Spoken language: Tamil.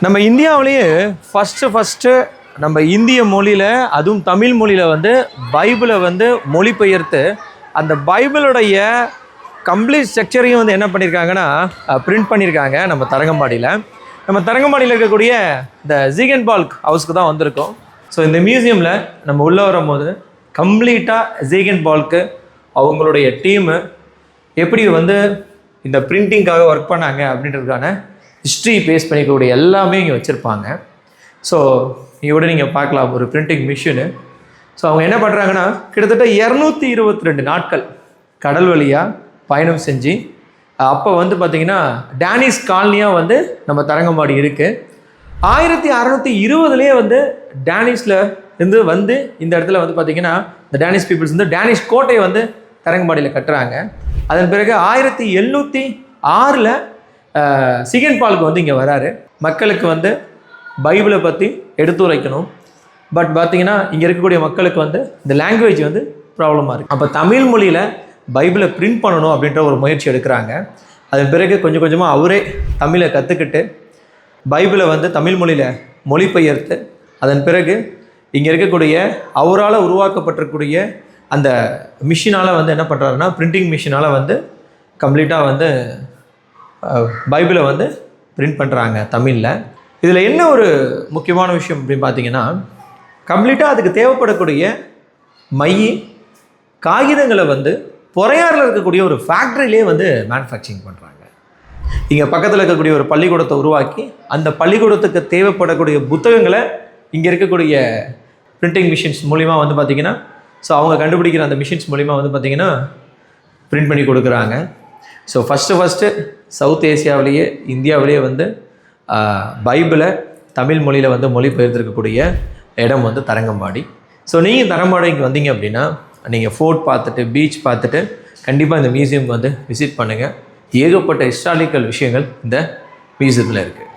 நம்ம இந்தியாவிலேயே ஃபஸ்ட்டு ஃபஸ்ட்டு நம்ம இந்திய மொழியில் அதுவும் தமிழ் மொழியில் வந்து பைபிளை வந்து மொழிபெயர்த்து அந்த பைபிளுடைய கம்ப்ளீட் ஸ்ட்ரக்சரையும் வந்து என்ன பண்ணியிருக்காங்கன்னா பிரிண்ட் பண்ணியிருக்காங்க நம்ம தரங்கம்பாடியில். நம்ம தரங்கம்பாடியில் இருக்கக்கூடிய இந்த ஜீகன் பால்க் ஹவுஸ்க்கு தான் வந்திருக்கோம். ஸோ இந்த மியூசியமில் நம்ம உள்ளே வரும்போது கம்ப்ளீட்டாக ஜீகன் பால்க்கு அவங்களுடைய டீமு எப்படி வந்து இந்த பிரிண்டிங்காக ஒர்க் பண்ணாங்க அப்படின்றதுக்கான ஹிஸ்ட்ரி பேஸ் பண்ணிக்கக்கூடிய எல்லாமே இங்கே வச்சுருப்பாங்க. ஸோ இதோட நீங்கள் பார்க்கலாம் ஒரு பிரிண்டிங் மிஷினு ஸோ அவங்க என்ன பண்ணுறாங்கன்னா கிட்டத்தட்ட இரநூத்தி இருபத்தி ரெண்டு நாட்கள் கடல் வழியாக பயணம் செஞ்சு அப்போ வந்து பார்த்திங்கன்னா டேனிஸ் காலனியாக வந்து நம்ம தரங்கம்பாடி இருக்குது ஆயிரத்தி அறநூற்றி இருபதுலேயே வந்து டேனிஷில் இருந்து வந்து இந்த இடத்துல வந்து பார்த்திங்கன்னா இந்த டேனிஷ் பீப்புள்ஸ் வந்து டேனிஷ் கோட்டையை வந்து தரங்கம்பாடியில் கட்டுறாங்க. அதன் பிறகு ஆயிரத்தி எழுநூற்றி ஆறில் சிகன் பாலுக்கு வந்து இங்கே வராரு. மக்களுக்கு வந்து பைபிளை பற்றி எடுத்துரைக்கணும் பட் பார்த்திங்கன்னா இங்கே இருக்கக்கூடிய மக்களுக்கு வந்து இந்த லாங்குவேஜ் வந்து ப்ராப்ளமாக இருக்குது அப்போ தமிழ் மொழியில் பைபிளை பிரிண்ட் பண்ணணும் அப்படின்ற ஒரு முயற்சி எடுக்கிறாங்க. அதன் பிறகு கொஞ்சம் கொஞ்சமாக அவரே தமிழை கற்றுக்கிட்டு பைபிளை வந்து தமிழ் மொழியில் மொழிபெயர்த்து அதன் பிறகு இங்கே இருக்கக்கூடிய அவரால் உருவாக்கப்பட்டிருக்கக்கூடிய அந்த மிஷினால் வந்து என்ன பண்ணுறாருன்னா பிரிண்டிங் மிஷினால் வந்து கம்ப்ளீட்டாக வந்து பைபிளை வந்து பிரிண்ட் பண்ணுறாங்க தமிழில். இதில் என்ன ஒரு முக்கியமான விஷயம் அப்படின்னு பார்த்தீங்கன்னா கம்ப்ளீட்டாக அதுக்கு தேவைப்படக்கூடிய மை காகிதங்களை வந்து பொறையாறில் இருக்கக்கூடிய ஒரு ஃபேக்ட்ரியிலே வந்து மேனுஃபேக்சரிங் பண்ணுறாங்க இங்கே பக்கத்தில் இருக்கக்கூடிய ஒரு பள்ளிக்கூடத்தை உருவாக்கி அந்த பள்ளிக்கூடத்துக்கு தேவைப்படக்கூடிய புத்தகங்களை இங்கே இருக்கக்கூடிய பிரிண்டிங் மிஷின்ஸ் மூலிமா வந்து பார்த்திங்கன்னா ஸோ அவங்க கண்டுபிடிக்கிற அந்த மிஷின்ஸ் மூலிமா வந்து பார்த்திங்கன்னா பிரிண்ட் பண்ணி கொடுக்குறாங்க. ஸோ ஃபஸ்ட்டு ஃபஸ்ட்டு சவுத் ஏசியாவிலேயே இந்தியாவிலேயே வந்து பைபிளை தமிழ் மொழியில் வந்து மொழிபெயர்த்திருக்கக்கூடிய இடம் வந்து தரங்கம்பாடி. ஸோ நீங்கள் தரம்பாடிக்கு வந்தீங்க அப்படின்னா நீங்கள் ஃபோர்ட் பார்த்துட்டு பீச் பார்த்துட்டு கண்டிப்பாக இந்த மியூசியம் வந்து விசிட் பண்ணுங்கள் ஏகப்பட்ட ஹிஸ்டாரிக்கல் விஷயங்கள் இந்த மியூசியத்தில் இருக்குது